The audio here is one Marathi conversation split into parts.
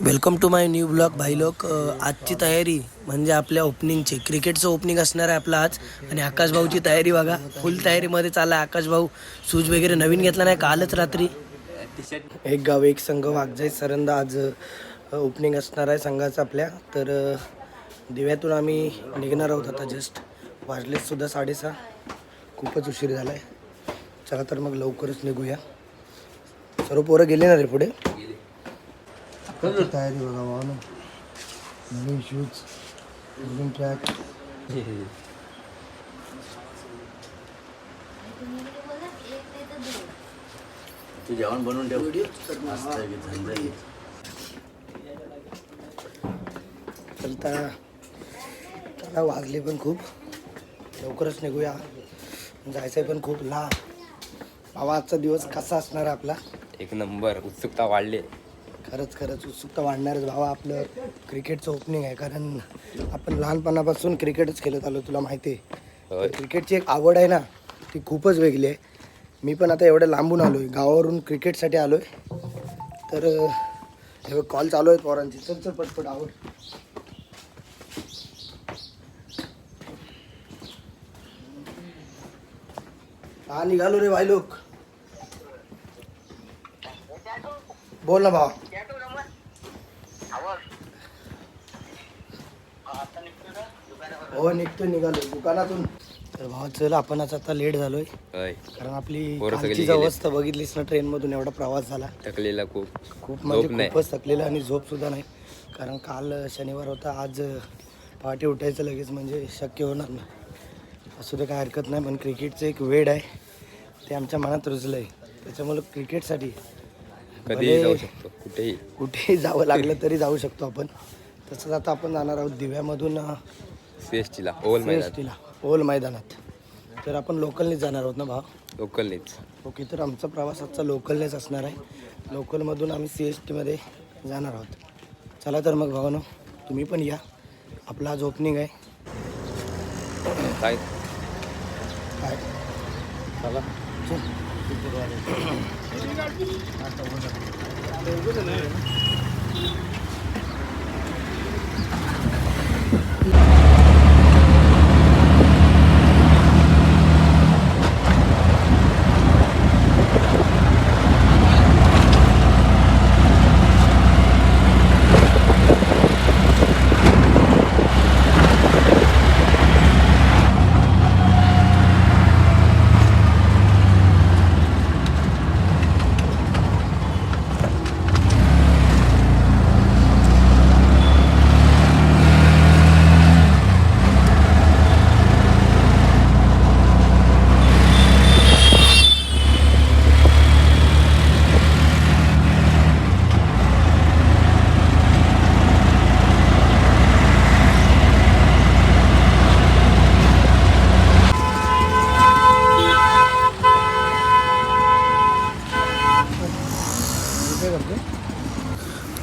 Welcome to my new blog. भाई लोक आजची तयारी म्हणजे आपल्या ओपनिंगची. क्रिकेटचं ओपनिंग असणार आहे आपलं आज. आणि आकाश भाऊची तयारी बघा. फुल तयारीमध्ये चालला आकाश भाऊ शूज वगैरे नवीन घेतला नाही कालच रात्री. एक गाव एक संघ वाघजाई सरंदा आज ओपनिंग असणार आहे संघाचं आपल्या. तर दिव्यातून आम्ही निघणार आहोत आता जस्ट वाजलेत सुद्धा साडेसहा. खूपच उशीर झाला आहे चला तर मग लवकरच निघूया. सर्व पोरं गेले ना रे पुढे? तयारी बघा भावा ना नवीन शूज नवीन ट्रॅक तू जेवण बनवून ठेव मस्त आहे की थंड चलता चला वाजले पण खूप लवकरच निघूया जायचं पण खूप ला बाबा आजचा दिवस कसा असणार आहे आपला एक नंबर उत्सुकता वाढली खरंच खरंच उत्सुकता वाढणारच भावा आपलं क्रिकेटचं ओपनिंग आहे. कारण आपण लहानपणापासून क्रिकेटच खेळत आलो तुला माहिती आहे. क्रिकेटची एक आवड आहे ना ती खूपच वेगळी आहे. मी पण आता एवढं लांबून आलो आहे गावावरून क्रिकेटसाठी आलो आहे तर हे कॉल चालू आहेत पोरांची. चल चल पटपट आवड. हा निघालो रे भाई लोक. बोल ना भावा. हो निघतो निघालो. दुकानातून. तर भावा चल आपण आज आता लेट झालोय. कारण आपली पोरं सगळी कालचीच गेली. अवस्था बघितलीस ना ट्रेन मधून एवढा प्रवास झाला. थकलेला खूप. खूप झोप म्हणजे नाही. खूपच थकलेलं आणि झोप सुद्धा नाही. कारण काल शनिवार होता. आज पहाटे उठायचं लगेच म्हणजे शक्य होणार नाही. असू दे काय हरकत नाही पण क्रिकेटचं एक वेड आहे. ते आमच्या मनात रुजलं आहे त्याच्यामुळे क्रिकेटसाठी कधीही भले जाऊ शकतो. कुठेही. कुठेही जावं लागलं तरी जाऊ शकतो आपण. तसंच आता आपण जाणार आहोत दिव्यामधून सीएसटीला ओल मैदान. CST ला ओल मैदानात. तर आपण लोकलनीच जाणार आहोत ना भाव लोकलनीच. ओके तर आमचा प्रवास आजचा लोकलनेच असणार आहे. लोकलमधून आम्ही सी एस टीमध्ये जाणार आहोत. चला तर मग भावानो तुम्ही पण या. आपला आज ओपनिंग आहे. काय? काय? चला. चल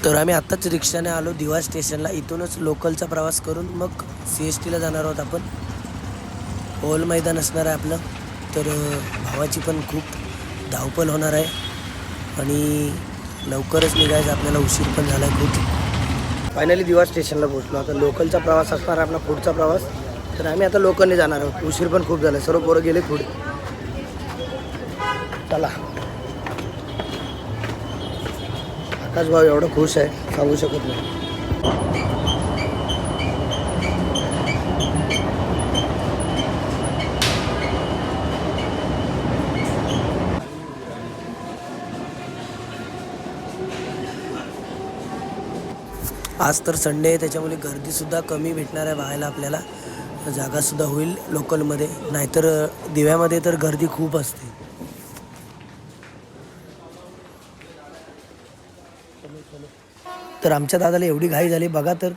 तर आम्ही आत्ताच रिक्षाने आलो दिवा स्टेशनला. इथूनच लोकलचा प्रवास करून मग सी एस टीला जाणार आहोत आपण. ओल मैदान असणार आहे आपलं. तर भावाची पण खूप धावपल होणार आहे. आणि लवकरच निघायचं आपल्याला उशीर पण झाला आहे खूप. फायनली दिवा स्टेशनला पोहोचलो. आता लोकलचा प्रवास असणार आहे आपला पुढचा प्रवास. तर आम्ही आता लोकलने जाणार आहोत. उशीर पण खूप झाला सर्व पोरं गेले पुढे. चला. आकाश भाऊ एवढं खुश आहे सांगू शकत नाही. आज तर संडे आहे त्याच्यामुळे गर्दीसुद्धा कमी भेटणार आहे व्हायला आपल्याला. जागासुद्धा होईल लोकलमध्ये नाहीतर दिव्यामध्ये तर गर्दी खूप असते. तर आमच्या दादाला एवढी घाई झाली. बघा तर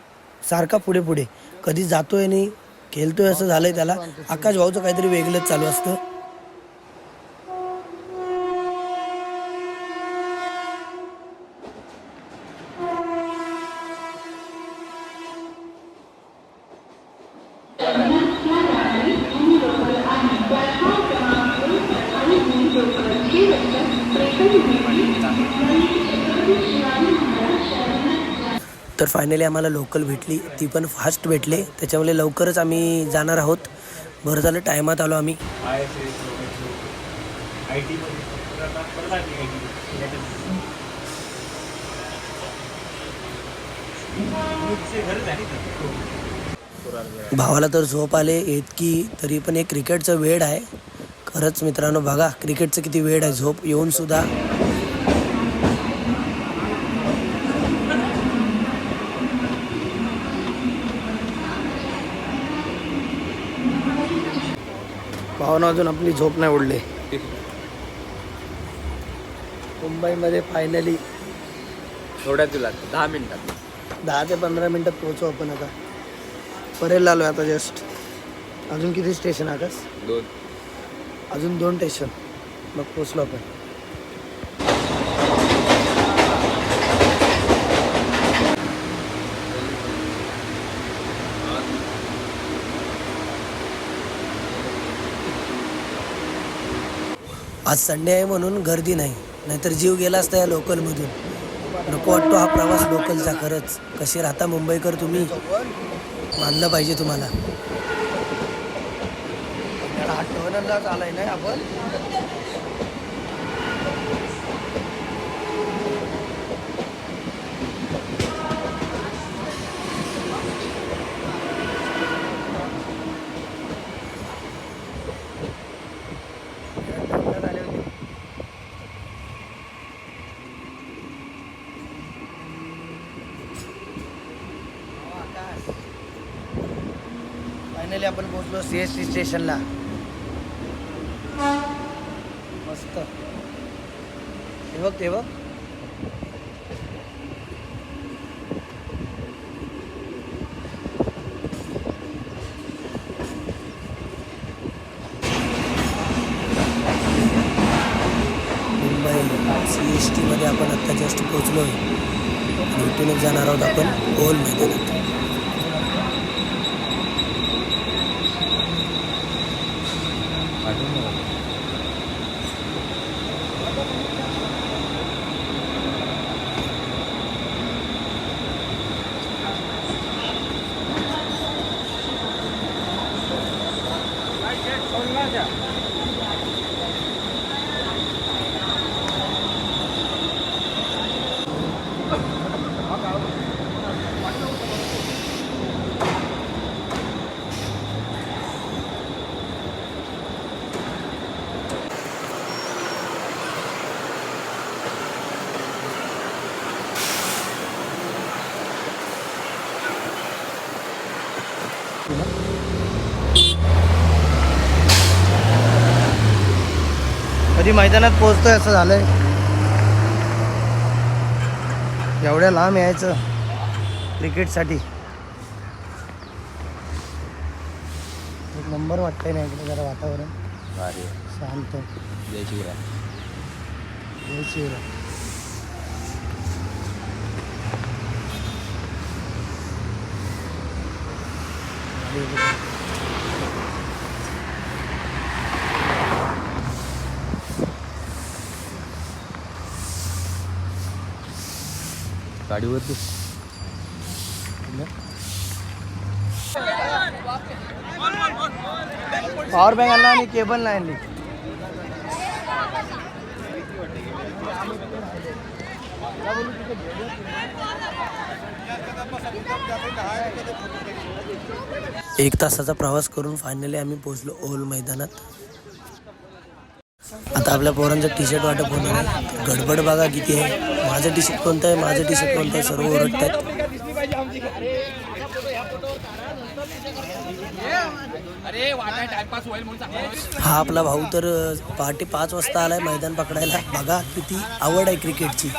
सारखा पुढे पुढे. कधी जातोय नाही खेळतोय असं झालंय त्याला. आकाश भाऊचं काहीतरी वेगळंच चालू असतं. तर फायनली आम्हाला लोकल भेटली. ती पण फास्ट भेटले. त्याच्यामुळे लवकरच आम्ही जाणार आहोत. बरं झालं टायमात आलो आम्ही. भावाला तर झोप आले इतकी तरी पण एक क्रिकेटचं वेळ आहे. खरंच मित्रांनो बघा क्रिकेटचं किती वेळ आहे. झोप येऊन सुद्धा भावना अजून आपली झोप नाही उडली मुंबईमध्ये फायनली थोड्यात तुला दहा मिनिटात. दहा ते पंधरा मिनटात पोहोचू आपण आता. परेल आलो आता जस्ट अजून किती स्टेशन आकाश? दोन. अजून दोन स्टेशन मग पोचलो आपण. आज संडे आहे म्हणून गर्दी नाही. नाहीतर जीव गेला असता या लोकलमधून. नको वाटतो हा प्रवास लोकलचा खरंच. कसे राहता मुंबईकर तुम्ही? मानलं पाहिजे तुम्हाला. हा आलाय नाही आपण? फायनली आपण पोहोचलो सी एस टी स्टेशनला. मस्त. हे बघ ते बघ. मुंबई सी एस टीमध्ये आपण आत्ता जस्ट पोहोचलो आहे आणि इथूनच जाणार आहोत आपण गोल मैदानात. कधी मैदानात पोहोचतोय असं झालंय. एवढ्या लांब यायचं क्रिकेटसाठी. एक नंबर वाटतंय ना इकडे जरा वातावरण. शांत. जय शिवराय. जय शिवराय. गाडीवर तू पॉवर बँक आणला आणि केबल नाही आणली. एक तासाचा प्रवास करून फायनली आम्ही पोहोचलो ओल मैदानात. आता आपल्या पोरांचं टी शर्ट वाटप होणार गडबड बघा किती आहे. माझं टी शर्ट कोणतं आहे? माझं टी शर्ट कोणतं आहे? सर्व ओरडतात. हा आपला भाऊ तर पहाटे पाच वाजता आलाय मैदान पकडायला. बघा किती आवड आहे क्रिकेटची.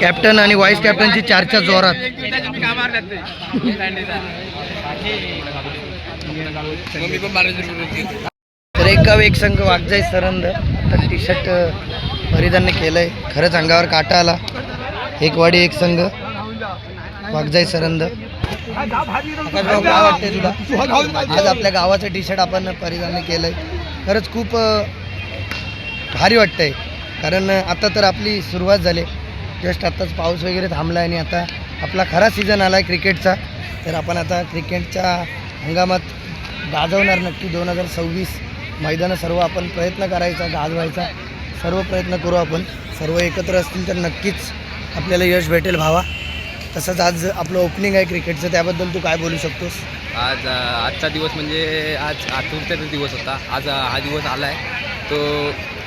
कॅप्टन आणि व्हाईस कॅप्टनची चारच्या जोरात. तर एक गाव एक संघ वागजाय सरंद. तर टी शर्ट परिधान केलंय. खरंच अंगावर काटा आला. एक वाडी एक संघ. वागजाई सरंद. आकाश काय वाटतंय तुला? आज आपल्या गावाचं टी शर्ट आपण परिधान केलं आहे खरंच खूप भारी वाटतंय. कारण आता तर आपली सुरुवात झाली. जस्ट आत्ताच पाऊस वगैरे थांबला आणि आता आपला खरा सीझन आला आहे क्रिकेटचा तर आपण आता क्रिकेटच्या हंगामात गाजवणार नक्की दोन हजार सव्वीस मैदानं. सर्व आपण प्रयत्न करायचा गाजवायचा. सर्व प्रयत्न करू आपण. सर्व एकत्र असतील तर नक्कीच आपल्याला यश भेटेल भावा. तसंच आज आपलं ओपनिंग आहे क्रिकेटचं त्याबद्दल तू काय बोलू शकतोस? आज आजचा दिवस म्हणजे आज आतुरतेचा दिवस होता. आज हा दिवस आला आहे. तो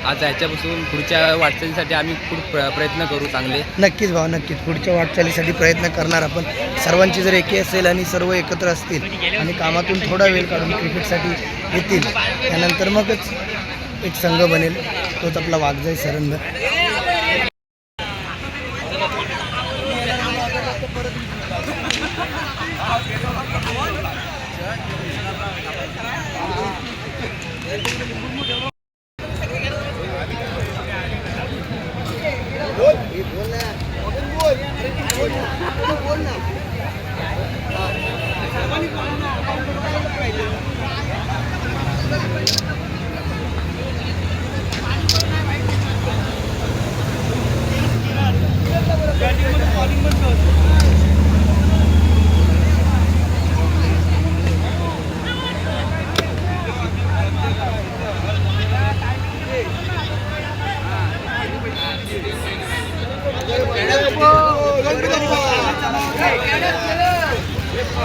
आज ह्याच्यापासून पुढच्या वाटचालीसाठी आम्ही खूप प्र प्रयत्न करू चांगले. नक्कीच भावा नक्कीच. पुढच्या वाटचालीसाठी प्रयत्न करणार आपण. सर्वांची जर एकी असेल आणि सर्व एकत्र असतील आणि कामातून थोडा वेळ काढून क्रिकेटसाठी येतील त्यानंतर मगच एक संघ बनेल. तोच आपला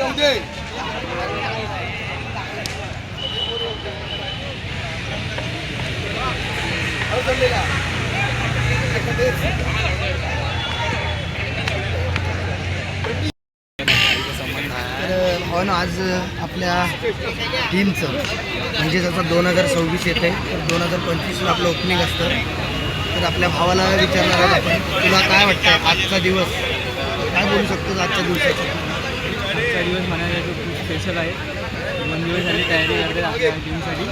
वागजाय सरंद तर भावानं आज आपल्या टीमचं म्हणजे जसं दोन हजार सव्वीस येत आहे तर दोन हजार पंचवीसला आपलं ओपनिंग असतं. तर आपल्या भावाला विचारणार आहोत आपण तुला काय वाटतं आजचा दिवस? काय बोलू शकतो आजच्या दिवसाचा? आजचा दिवस म्हणायला खूप स्पेशल आहे. दोन दिवस झाली तयारी करते आपल्या टीमसाठी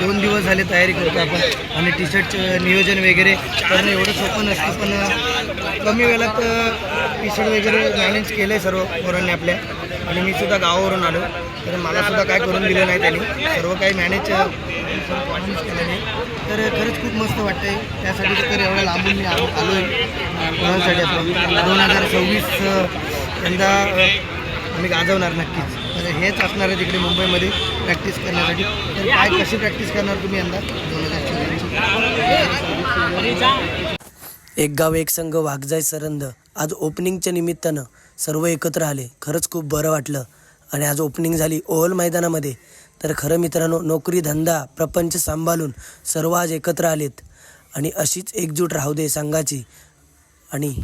दोन दिवस झाले तयारी करतो आपण आणि टी शर्टचं नियोजन वगैरे करणं एवढं सोपं नसतं पण कमी वेळात टी शर्ट वगैरे मॅनेज केलं आहे सर्व पोरांनी आपल्या. आणि मी सुद्धा गावावरून आलो. तर मला सुद्धा काय करून दिलं नाही त्यांनी. सर्व काही मॅनेज केलं नाही तर खरंच खूप मस्त वाटतंय. त्यासाठी तर एवढं लांबून मी आलो आहे दोन हजार सव्वीस यंदा आम्ही गाजवणार नक्कीच. तर हेच असणार आहे तिकडे मुंबईमध्ये प्रॅक्टिस करण्यासाठी. तर काय कशी प्रॅक्टिस करणार तुम्ही यंदा? दोन हजार एक गाव एक संघ वाघजाय सरंद आज ओपनिंगच्या निमित्तानं सर्व एकत्र आले. खरंच खूप बरं वाटलं. आणि आज ओपनिंग झाली ओहल मैदानामध्ये. तर खरं मित्रांनो नोकरी धंदा प्रपंच सांभाळून सर्व आज एकत्र आलेत. आणि अशीच एकजूट राहू दे संघाची. आणि